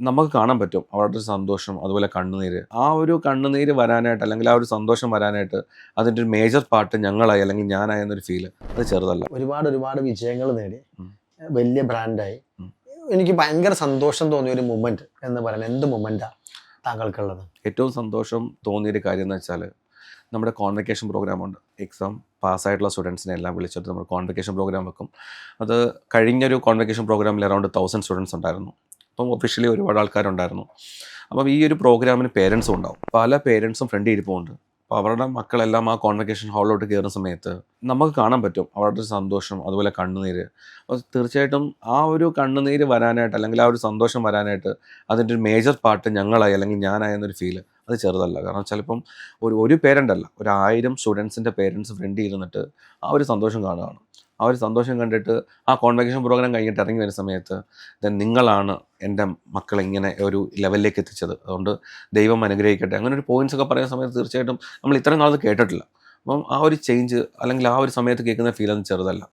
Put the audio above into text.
നമുക്ക് കാണാൻ പറ്റും. അവരുടെ സന്തോഷം അതുപോലെ കണ്ണുനീര്. ആ ഒരു കണ്ണുനീര് വരാനായിട്ട് അല്ലെങ്കിൽ ആ ഒരു സന്തോഷം വരാനായിട്ട് അതിന്റെ ഒരു മേജർ പാർട്ട് ഞങ്ങളായി അല്ലെങ്കിൽ ഞാനായി എന്നൊരു ഫീൽ അത് ചെറുതല്ല. ഒരുപാട് ഒരുപാട് വിജയങ്ങൾ നേടി. വലിയ ബ്രാൻഡായി. എനിക്ക് ഭയങ്കര സന്തോഷം തോന്നിയ ഒരു മൊമെന്റ് എന്ന് പറയുന്നത് എന്ത് മൊമെന്റാ താങ്കൾക്കുള്ളത്? ഏറ്റവും സന്തോഷം തോന്നിയൊരു കാര്യം എന്ന് വെച്ചാൽ നമ്മുടെ കോൺവെക്കേഷൻ പ്രോഗ്രാം ഉണ്ട്. എക്സാം പാസ്സായിട്ടുള്ള സ്റ്റുഡൻസിനെ എല്ലാം വിളിച്ചിട്ട് നമ്മൾ കോൺവെക്കേഷൻ പ്രോഗ്രാം വെക്കും. അത് കഴിഞ്ഞൊരു കോൺവെക്കേഷൻ പ്രോഗ്രാമിൽ അറൗണ്ട് തൗസൻഡ് സ്റ്റുഡൻസ് ഉണ്ടായിരുന്നു. അപ്പം ഒഫീഷ്യലി ഒരുപാട് ആൾക്കാരുണ്ടായിരുന്നു. അപ്പം ഈ ഒരു പ്രോഗ്രാമിന് പേരൻസും ഉണ്ടാവും. പല പേരൻസും ഫ്രണ്ട് ഇരിപ്പുണ്ട് അപ്പോൾ അവരുടെ മക്കളെല്ലാം ആ കോൺവെക്കേഷൻ ഹാളിലോട്ട് കയറുന്ന സമയത്ത് നമുക്ക് കാണാൻ പറ്റും. അവരുടെ സന്തോഷം അതുപോലെ കണ്ണുനീര്. അപ്പോൾ തീർച്ചയായിട്ടും ആ ഒരു കണ്ണുനീര് വരാനായിട്ട് അല്ലെങ്കിൽ ആ ഒരു സന്തോഷം വരാനായിട്ട് അതിന്റെ ഒരു മേജർ പാർട്ട് ഞങ്ങളായി അല്ലെങ്കിൽ ഞാനായി എന്നൊരു ഫീൽ അത് ചെറുതല്ല. കാരണം ചിലപ്പം ഒരു ഒരു പേരന്റ് അല്ല. ഒരു ആയിരം സ്റ്റുഡൻസിന്റെ പേരൻസ് ഫ്രണ്ട് ഇരുന്നിട്ട് ആ ഒരു സന്തോഷം കാണുകയാണ്. ആ ഒരു സന്തോഷം കണ്ടിട്ട് ആ കോൺവെക്കേഷൻ പ്രോഗ്രാം കഴിഞ്ഞിട്ട് ഇറങ്ങി വരുന്ന സമയത്ത് ദെൻ നിങ്ങളാണ് എന്റെ മക്കളെ ഇങ്ങനെ ഒരു ലെവലിലേക്ക് എത്തിച്ചത്. അതുകൊണ്ട് ദൈവം അനുഗ്രഹിക്കട്ടെ. അങ്ങനെ ഒരു പോയിന്റ്സ് ഒക്കെ പറയുന്ന സമയത്ത് തീർച്ചയായിട്ടും നമ്മൾ ഇത്രയും നാളത് കേട്ടിട്ടില്ല. അപ്പം ആ ഒരു ചേഞ്ച് അല്ലെങ്കിൽ ആ ഒരു സമയത്ത് കേൾക്കുന്ന ഫീൽ ഒന്നും ചെറുതല്ല.